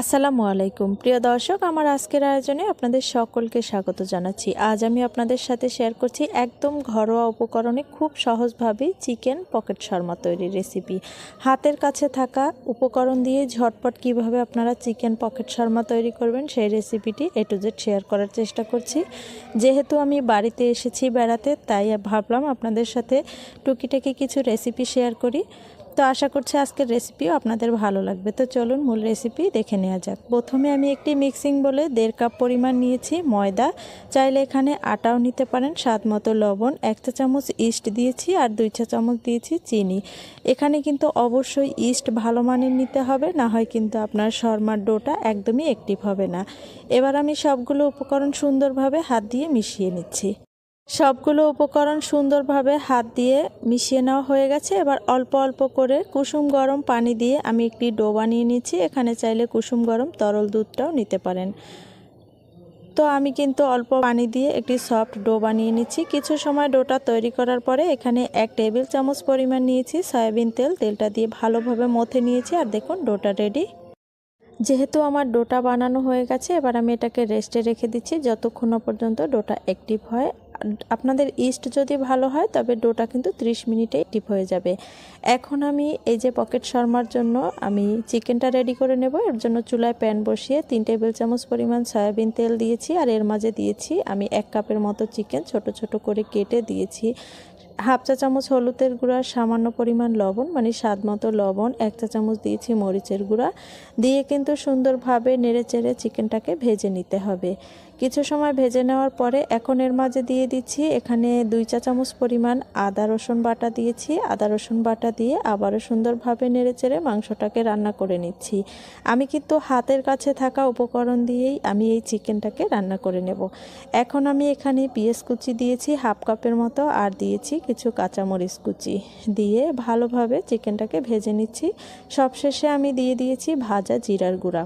আসসালামু আলাইকুম। প্রিয় দর্শক, আমার আজকের আয়োজনে আপনাদের সকলকে স্বাগত জানাচ্ছি। আজ আমি আপনাদের সাথে শেয়ার করছি একদম ঘরোয়া উপকরণে খুব সহজভাবে চিকেন পকেট শর্মা তৈরির রেসিপি হাতের কাছে থাকা উপকরণ দিয়ে ঝটপট কীভাবে আপনারা চিকেন পকেট শর্মা তৈরি করবেন, সেই রেসিপিটি এ টু জেড শেয়ার করার চেষ্টা করছি। যেহেতু আমি বাড়িতে এসেছি বেড়াতে, তাই ভাবলাম আপনাদের সাথে টুকিটাকি কিছু রেসিপি শেয়ার করি। তো আশা করছি আজকের রেসিপিও আপনাদের ভালো লাগবে। তো চলুন মূল রেসিপি দেখে নেওয়া যাক। প্রথমে আমি একটি মিক্সিং বলে দেড় কাপ পরিমাণ নিয়েছি ময়দা। চাইলে এখানে আটাও নিতে পারেন, স্বাদ মতো লবণ, এক চা চামচ ইস্ট দিয়েছি আর দুই চা চামচ দিয়েছি চিনি। এখানে কিন্তু অবশ্যই ইস্ট ভালো মানের নিতে হবে, না হয় কিন্তু আপনার শর্মার ডোটা একদমই অ্যাক্টিভ হবে না। এবার আমি সবগুলো উপকরণ সুন্দরভাবে হাত দিয়ে মিশিয়ে নিচ্ছি। সবগুলো উপকরণ সুন্দরভাবে হাত দিয়ে মিশিয়ে নেওয়া হয়ে গেছে। এবার অল্প অল্প করে কুসুম গরম পানি দিয়ে আমি একটি ডো বানিয়ে নিচ্ছি। এখানে চাইলে কুসুম গরম তরল দুধটাও নিতে পারেন। তো আমি কিন্তু অল্প পানি দিয়ে একটি সফট ডো বানিয়ে নিচ্ছি। কিছু সময় ডোটা তৈরি করার পরে এখানে এক টেবিল চামচ পরিমাণ নিয়েছি সয়াবিন তেল। তেলটা দিয়ে ভালোভাবে মথে নিয়েছি আর দেখুন ডোটা রেডি। যেহেতু আমার ডোটা বানানো হয়ে গেছে, এবার আমি এটাকে রেস্টে রেখে দিচ্ছি। যতক্ষণ পর্যন্ত ডোটা অ্যাক্টিভ হয় আপনাদের ইস্ট যদি ভালো হয়, তবে ডোটা কিন্তু 30 মিনিটে টিপ হয়ে যাবে। এখন আমি এই যে পকেট শর্মার জন্য আমি চিকেনটা রেডি করে নেব। এর জন্য চুলায় প্যান বসিয়ে তিন টেবিল চামচ পরিমাণ সয়াবিন তেল দিয়েছি আর এর মাঝে দিয়েছি আমি এক কাপের মতো চিকেন ছোট ছোট করে কেটে দিয়েছি। হাফ চা চামচ হলুদের গুঁড়া, সামান্য পরিমাণ লবণ মানে স্বাদ মতো লবণ, এক চা চামচ দিয়েছি মরিচের গুঁড়া। দিয়ে কিন্তু সুন্দরভাবে নেড়ে চেড়ে চিকেনটাকে ভেজে নিতে হবে। কিছু সময় ভেজে নেওয়ার পরে এখন এর মাঝে দিয়ে দিচ্ছি এখানে দুই চা চামচ পরিমাণ আদা, রসুন বাটা দিয়েছি। আদা, রসুন বাটা দিয়ে আবারও সুন্দরভাবে নেড়ে চেড়ে মাংসটাকে রান্না করে নিচ্ছি। আমি কিন্তু হাতের কাছে থাকা উপকরণ দিয়েই আমি এই চিকেনটাকে রান্না করে নেব। এখন আমি এখানে পিঁয়াজ কুচি দিয়েছি হাফ কাপের মতো আর দিয়েছি কিছু কাঁচামরিচ কুচি। দিয়ে ভালোভাবে চিকেনটাকে ভেজে নিচ্ছি। সবশেষে আমি দিয়ে দিয়েছি ভাজা জিরার গুঁড়া।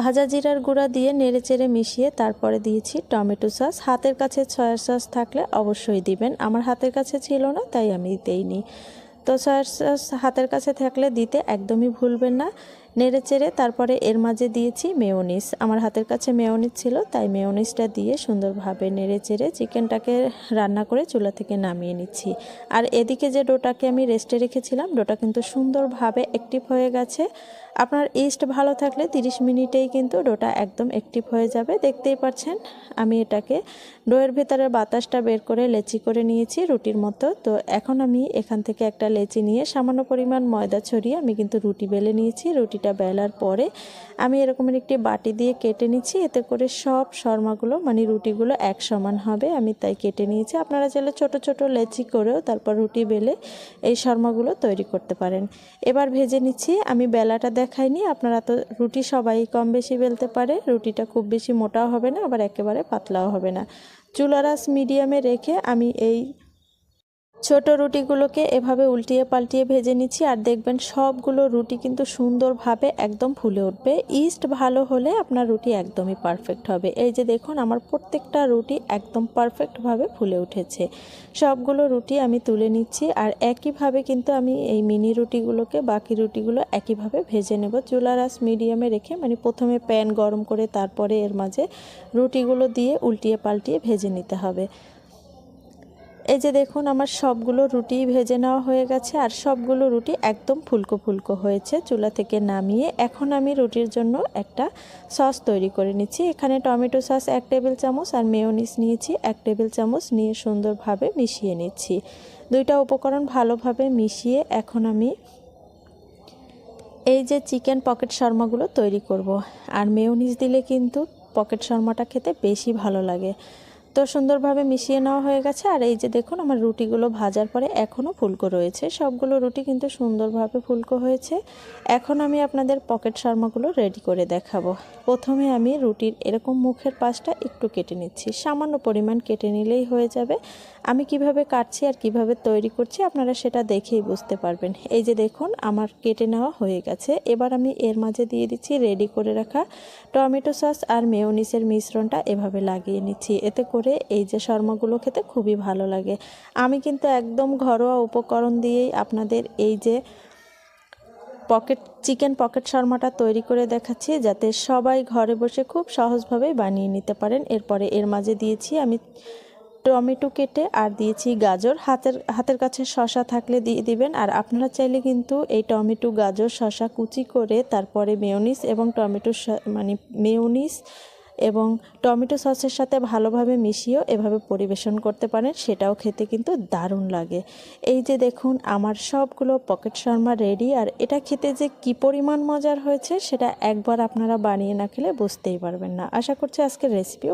ভাজা জিরার গুঁড়া দিয়ে নেড়ে চেড়ে মিশিয়ে তারপরে দিয়েছি টমেটো সস। হাতের কাছে সয়া সস থাকলে অবশ্যই দিবেন। আমার হাতের কাছে ছিল না, তাই আমি দেইনি। তো সয়া সস হাতের কাছে থাকলে দিতে একদমই ভুলবেন না। নেড়ে চেড়ে তারপরে এর মাঝে দিয়েছি মেয়োনিস। আমার হাতের কাছে মেয়োনিস ছিল, তাই মেয়োনিসটা দিয়ে সুন্দরভাবে নেড়ে চেড়ে চিকেনটাকে রান্না করে চুলা থেকে নামিয়ে নিচ্ছি। আর এদিকে যে ডোটাকে আমি রেস্টে রেখেছিলাম, ডোটা কিন্তু সুন্দরভাবে অ্যাক্টিভ হয়ে গেছে। আপনার ইস্ট ভালো থাকলে 30 মিনিটেই কিন্তু ডোটা একদম অ্যাক্টিভ হয়ে যাবে। দেখতেই পাচ্ছেন, আমি এটাকে ডোয়ের ভেতরে বাতাসটা বের করে লেচি করে নিয়েছি রুটির মতো। তো এখন আমি এখান থেকে একটা লেচি নিয়ে সামান্য পরিমাণ ময়দা ছড়িয়ে আমি কিন্তু রুটি বেলে নিয়েছি। রুটিটা বেলার পরে আমি এরকমের একটি বাটি দিয়ে কেটে নিচ্ছি, এতে করে সব শর্মাগুলো মানে রুটিগুলো এক সমান হবে। আমি তাই কেটে নিয়েছি। আপনারা চাইলে ছোট ছোট লেচি করেও তারপর রুটি বেলে এই শর্মাগুলো তৈরি করতে পারেন। এবার ভেজে নিচ্ছি। আমি বেলাটা দেখাইনি আপনারা তো রুটি সবাই কম বেশি বেলতে পারে। রুটিটা খুব বেশি মোটাও হবে না, আবার একেবারে পাতলাও হবে না। চুলারাস মিডিয়ামে রেখে আমি এই ছোট রুটিগুলোকে এভাবে উল্টিয়ে পাল্টিয়ে ভেজে নিচ্ছি আর দেখবেন সবগুলো রুটি কিন্তু সুন্দরভাবে একদম ফুলে উঠবে। ইস্ট ভালো হলে আপনার রুটি একদমই পারফেক্ট হবে। এই যে দেখুন, আমার প্রত্যেকটা রুটি একদম পারফেক্টভাবে ফুলে উঠেছে। সবগুলো রুটি আমি তুলে নিচ্ছি আর একইভাবে কিন্তু আমি এই মিনি রুটিগুলোকে বাকি রুটিগুলো একইভাবে ভেজে নেব। চুলারাস মিডিয়ামে রেখে মানে প্রথমে প্যান গরম করে তারপরে এর মাঝে রুটিগুলো দিয়ে উল্টিয়ে পাল্টিয়ে ভেজে নিতে হবে। এই যে দেখুন, আমার সবগুলো রুটি ভেজে নেওয়া হয়ে গেছে আর সবগুলো রুটি একদম ফুলকো ফুলকো হয়েছে চুলা থেকে নামিয়ে। এখন আমি রুটির জন্য একটা সস তৈরি করে নিচ্ছি। এখানে টমেটো সস এক টেবিল চামচ আর মেয়োনিস নিয়েছি এক টেবিল চামচ নিয়ে সুন্দরভাবে মিশিয়ে নিচ্ছি। দুইটা উপকরণ ভালোভাবে মিশিয়ে এখন আমি এই যে চিকেন পকেট শর্মাগুলো তৈরি করব। আর মেয়োনিস দিলে কিন্তু পকেট শর্মাটা খেতে বেশি ভালো লাগে। তো সুন্দরভাবে মিশিয়ে নেওয়া হয়ে গেছে। আর এই যে দেখুন, আমার রুটিগুলো ভাজার পরে এখনও ফুলকো রয়েছে। সবগুলো রুটি কিন্তু সুন্দরভাবে ফুলকো হয়েছে। এখন আমি আপনাদের পকেট শর্মাগুলো রেডি করে দেখাবো। প্রথমে আমি রুটির এরকম মুখের পাশটা একটু কেটে নিচ্ছি। সামান্য পরিমাণ কেটে নিলেই হয়ে যাবে। আমি কীভাবে কাটছি আর কীভাবে তৈরি করছি আপনারা সেটা দেখেই বুঝতে পারবেন। এই যে দেখুন, আমার কেটে নেওয়া হয়ে গেছে। এবার আমি এর মাঝে দিয়ে দিচ্ছি রেডি করে রাখা টমেটো সস আর মেয়োনিসের মিশ্রণটা এভাবে লাগিয়ে নিচ্ছি। এতে করে এই যে শর্মাগুলো খেতে খুবই ভালো লাগে। আমি কিন্তু একদম ঘরোয়া উপকরণ দিয়েই আপনাদের এই যে পকেট, চিকেন পকেট শর্মাটা তৈরি করে দেখাচ্ছি, যাতে সবাই ঘরে বসে খুব সহজভাবে বানিয়ে নিতে পারেন। এরপরে এর মাঝে দিয়েছি আমি টমেটো কেটে আর দিয়েছি গাজর। হাতের হাতের কাছে শশা থাকলে দিয়ে দিবেন। আর আপনারা চাইলে কিন্তু এই টমেটো, গাজর শশা কুচি করে তারপরে মেয়োনিস এবং টমেটো মানে মেয়নিস এবং টমেটো সসের সাথে ভালোভাবে মিশিয়েও এভাবে পরিবেশন করতে পারেন। সেটাও খেতে কিন্তু দারুণ লাগে। এই যে দেখুন, আমার সবগুলো পকেট শর্মা রেডি। আর এটা খেতে যে কি পরিমাণ মজার হয়েছে, সেটা একবার আপনারা বানিয়ে না খেলে বুঝতেই পারবেন না। আশা করছি আজকের রেসিপিও